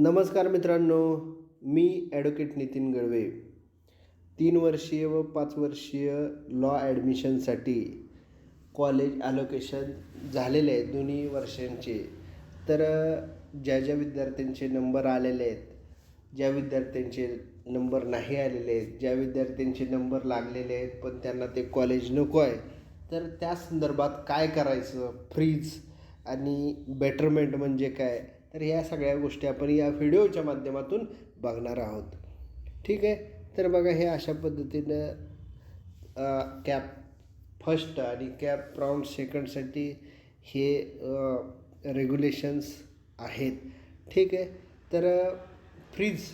नमस्कार मित्रांनो मी ॲडव्होकेट नितीन गळवे तीन वर्षीय व पाच वर्षीय लॉ ॲडमिशनसाठी कॉलेज ॲलोकेशन झालेले आहे दोन्ही वर्षांचे. तर ज्या ज्या विद्यार्थ्यांचे नंबर आलेले आहेत ज्या विद्यार्थ्यांचे नंबर नाही आलेले आहेत ज्या विद्यार्थ्यांचे नंबर लागलेले आहेत पण त्यांना ते कॉलेज नको आहे तर त्या संदर्भात काय करायचं? फ्रीज आणि बेटरमेंट म्हणजे काय? तर ह्या सगळ्या गोष्टी आपण या व्हिडिओच्या माध्यमातून बघणार आहोत. ठीक आहे? तर बघा हे अशा पद्धतीनं कॅप फर्स्ट आणि कॅप राऊंड सेकंडसाठी हे रेग्युलेशन्स आहेत. ठीक आहे? तर फ्रीज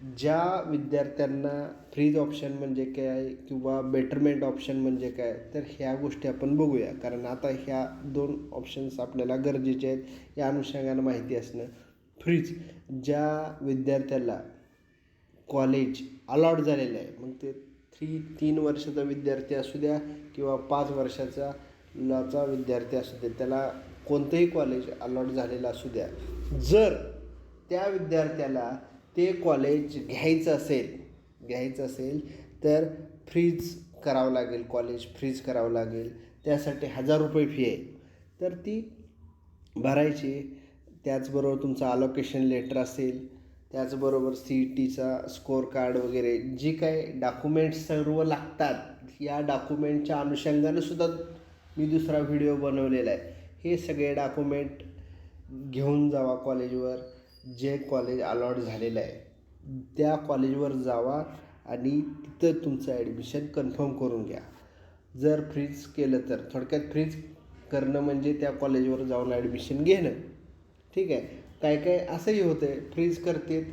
ज्या विद्यार्थ्यांना फ्रीज ऑप्शन म्हणजे काय किंवा बेटरमेंट ऑप्शन म्हणजे काय तर ह्या गोष्टी आपण बघूया. कारण आता ह्या दोन ऑप्शन्स आपल्याला गरजेचे आहेत या अनुषंगानं माहिती असणं. फ्रीज ज्या विद्यार्थ्याला कॉलेज अलॉट झालेलं आहे मग ते थ्री तीन वर्षाचा विद्यार्थी असू द्या किंवा पाच वर्षाचा लाचा विद्यार्थी असू द्या त्याला कोणतंही कॉलेज अलॉट झालेलं असू द्या. जर त्या विद्यार्थ्याला ते कॉलेज घ्यायचं असेल घ्यायचं असेल तर फ्रीज करावं लागेल कॉलेज फ्रीज करावं लागेल. त्यासाठी हजार रुपये फी आहे. तर ती भरायची. त्याचबरोबर तुमचं अलोकेशन लेटर असेल त्याचबरोबर सी ई टीचा स्कोअर कार्ड वगैरे जी काय डॉक्युमेंट्स सर्व लागतात या डॉक्युमेंटच्या अनुषंगानं सुद्धा मी दुसरा व्हिडिओ बनवलेला आहे. हे सगळे डॉक्युमेंट घेऊन जावा कॉलेजवर जे कॉलेज अलॉट झालेलं आहे त्या कॉलेजवर जावा आणि तिथं तुमचं ॲडमिशन कन्फर्म करून घ्या. जर फ्रीज केलं तर थोडक्यात फ्रीज करणं म्हणजे त्या कॉलेजवर जाऊन ॲडमिशन घेणं. ठीक आहे? काय काय असंही होतं आहे फ्रीज करतेत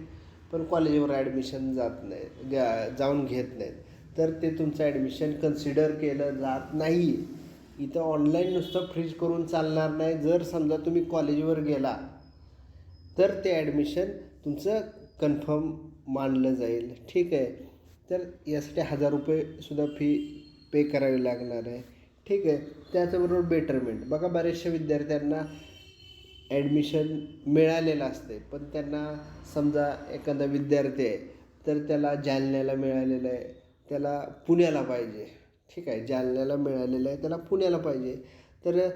पण कॉलेजवर ॲडमिशन जात नाही गा जाऊन घेत नाहीत. तर ते तुमचं ॲडमिशन कन्सिडर केलं जात नाही. इथं ऑनलाईन नुसतं फ्रीज करून चालणार नाही. जर समजा तुम्ही कॉलेजवर गेला तर ते ॲडमिशन तुमचं कन्फर्म मानलं जाईल. ठीक आहे. तर यासाठी हजार रुपयेसुद्धा फी पे करावी लागणार आहे. ठीक आहे. त्याचबरोबर बेटरमेंट बघा बऱ्याचशा विद्यार्थ्यांना ॲडमिशन मिळालेलं असते. पण त्यांना समजा एखादा विद्यार्थी आहे तर त्याला जालन्याला मिळालेलं आहे. त्याला पुण्याला पाहिजे. ठीक आहे. जालन्याला मिळालेलं आहे. त्याला पुण्याला पाहिजे. तर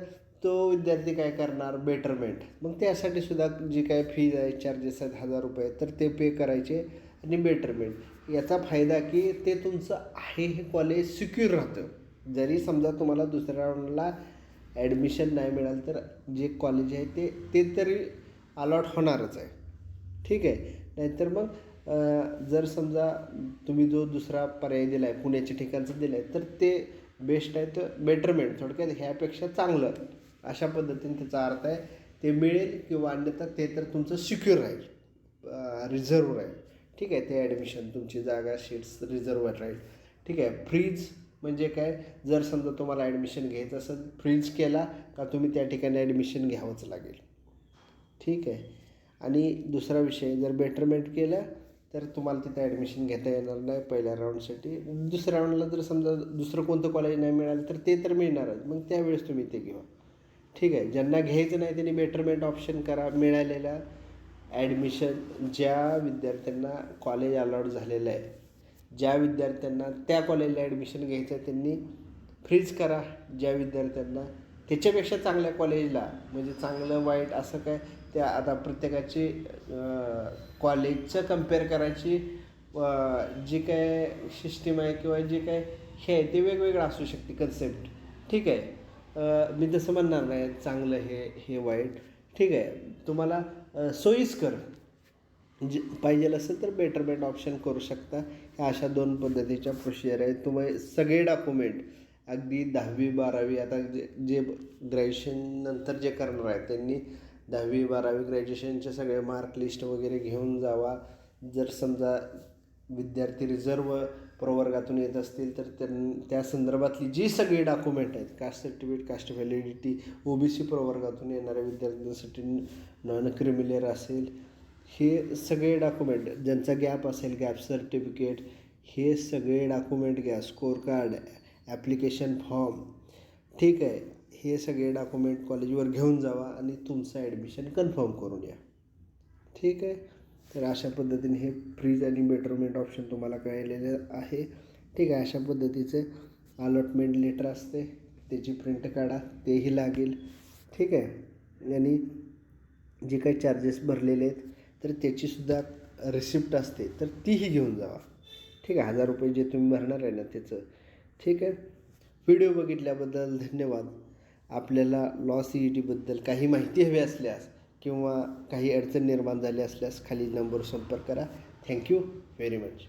तो विद्यार्थी काय करणार? बेटरमेंट मग त्यासाठी सुद्धा जी काय फीज आहे चार्जेस आहेत हजार रुपये तर ते पे करायचे आणि बेटरमेंट याचा फायदा की ते तुमचं आहे हे कॉलेज सिक्युअर राहतं. जरी समजा तुम्हाला दुसऱ्या राऊंडला ॲडमिशन नाही मिळालं तर जे कॉलेज आहे ते ते तरी अलॉट होणारच आहे. ठीक आहे? नाहीतर मग जर समजा तुम्ही जो दुसरा पर्याय दिला आहे पुण्याच्या ठिकाणचं दिलं आहे तर ते बेस्ट आहे तर बेटरमेंट थोडक्यात ह्यापेक्षा चांगलं. अशा पद्धतीने त्याचा अर्थ आहे ते मिळेल किंवा अन्यथा ते तर तुमचं सिक्युअर राहील. रिझर्व राहील. ठीक आहे ते ॲडमिशन तुमची जागा शीट्स रिझर्व राहील. ठीक आहे फ्रीज म्हणजे काय? जर समजा तुम्हाला ॲडमिशन घ्यायचं असेल फ्रीज केला का तुम्ही त्या ठिकाणी ॲडमिशन घ्यावंच लागेल. ठीक आहे. आणि दुसरा विषय जर बेटरमेंट केलं तर तुम्हाला तिथं ॲडमिशन घेता येणार नाही पहिल्या राऊंडसाठी दुसऱ्या राऊंडला जर समजा दुसरं कोणतं कॉलेज नाही मिळालं तर ते तर मिळणारच. मग त्यावेळेस तुम्ही ते घेवा ठीक आहे. ज्यांना घ्यायचं नाही त्यांनी बेटरमेंट ऑप्शन करा मिळालेल्या ॲडमिशन ज्या विद्यार्थ्यांना कॉलेज अलॉट झालेलं आहे ज्या विद्यार्थ्यांना त्या कॉलेजला ॲडमिशन घ्यायचं आहे त्यांनी फ्रीज करा. ज्या विद्यार्थ्यांना त्याच्यापेक्षा चांगल्या कॉलेजला म्हणजे चांगलं वाईट असं काय त्या आता प्रत्येकाची कॉलेजचं कंपेअर करायची जी काय सिस्टीम आहे किंवा जे काय हे आहे ते वेगवेगळं असू शकते कन्सेप्ट ठीक आहे. मी तसं म्हणणार नाही चांगलं हे हे वाईट. ठीक आहे. तुम्हाला सोयीस्कर जे पाहिजे असेल तर बेटरमेंट ऑप्शन करू शकता. ह्या अशा दोन पद्धतीच्या प्रोसिजर आहेत. तुम्ही सगळे डॉक्युमेंट अगदी दहावी बारावी आता जे जे ग्रॅज्युएशन नंतर जे करणार आहेत त्यांनी दहावी बारावी ग्रॅज्युएशनचे सगळे मार्क लिस्ट वगैरे घेऊन जावा. जर समजा विद्यार्थी रिझर्व प्रवर्गातून येत असतील तर त्यां त्या संदर्भातली जी सगळी डॉक्युमेंट आहेत caste certificate caste validity O B C प्रवर्गातून येणाऱ्या विद्यार्थ्यांसाठी नॉन क्रिमिलेअर असेल हे सगळे डॉक्युमेंट ज्यांचा गॅप असेल गॅप सर्टिफिकेट हे सगळे डॉक्युमेंट घ्या स्कोर कार्ड ॲप्लिकेशन फॉर्म ठीक आहे हे सगळे डॉक्युमेंट कॉलेजवर घेऊन जावा आणि तुमचं ॲडमिशन कन्फर्म करून या. ठीक आहे? तर अशा पद्धतीने हे फ्रीज आणि बेटरमेंट ऑप्शन तुम्हाला कळलेलं आहे. ठीक आहे अशा पद्धतीचे अलॉटमेंट लेटर असते त्याची प्रिंट काढा तेही लागेल. ठीक आहे आणि जे काही चार्जेस भरलेले आहेत तर त्याचीसुद्धा रिसिप्ट असते तर तीही घेऊन जावा. ठीक आहे हजार रुपये जे तुम्ही भरणार आहे ना त्याचं. ठीक आहे व्हिडिओ बघितल्याबद्दल धन्यवाद. आपल्याला लॉ सी ई टीबद्दल काही माहिती हवी असल्यास किंवा काही अडचण निर्माण झाली असल्यास खाली नंबर संपर्क करा. Thank you very much